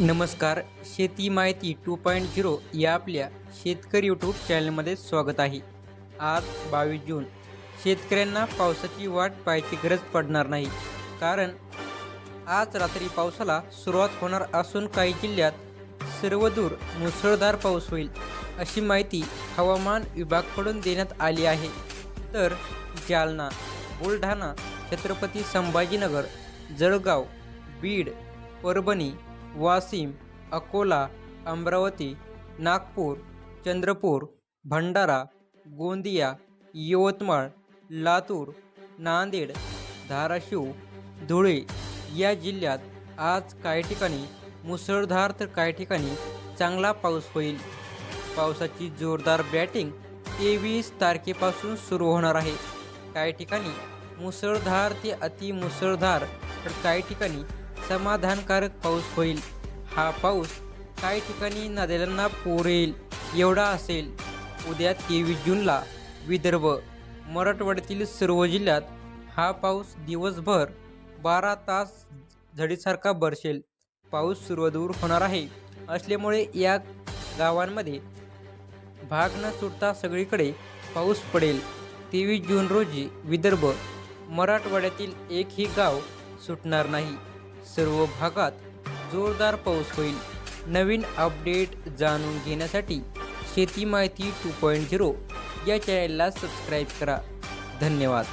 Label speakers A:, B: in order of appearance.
A: नमस्कार शेती माहिती टू पॉईंट झिरो या आपल्या शेतकरी यूट्यूब चॅनलमध्ये स्वागत आहे. आज बावीस जून. शेतकऱ्यांना पावसाची वाट पाहायची गरज पडणार नाही. कारण आज रात्री पावसाला सुरुवात होणार असून काही जिल्ह्यात सर्वदूर मुसळधार पाऊस होईल अशी माहिती हवामान विभागाकडून देण्यात आली आहे. तर जालना बुलढाणा छत्रपती संभाजीनगर जळगाव बीड परभणी वाशिम अकोला अमरावती नागपूर चंद्रपूर भंडारा गोंदिया यवतमाळ लातूर नांदेड धाराशिव धुळे या जिल्ह्यात आज काही ठिकाणी मुसळधार तर काही ठिकाणी चांगला पाऊस होईल. पावसाची जोरदार बॅटिंग तेवीस तारखेपासून सुरू होणार आहे. काही ठिकाणी मुसळधार ते अतिमुसळधार तर काही ठिकाणी समाधानकारक पाऊस होईल. हा पाऊस काही ठिकाणी नद्यांना पूर येईल एवढा असेल. उद्या तेवीस जूनला विदर्भ मराठवाड्यातील सर्व जिल्ह्यात हा पाऊस दिवसभर बारा तास झडीसारखा बरसेल. पाऊस सर्वदूर होणार आहे. असल्यामुळे या गावांमध्ये भाग न सुटता सगळीकडे पाऊस पडेल. तेवीस जून रोजी विदर्भ मराठवाड्यातील एकही गाव सुटणार नाही. सर्व भागात जोरदार पाऊस होईल. नवीन अपडेट जाणून घेण्यासाठी शेती माहिती टू पॉईंट झिरो या चॅनलला सबस्क्राईब करा. धन्यवाद.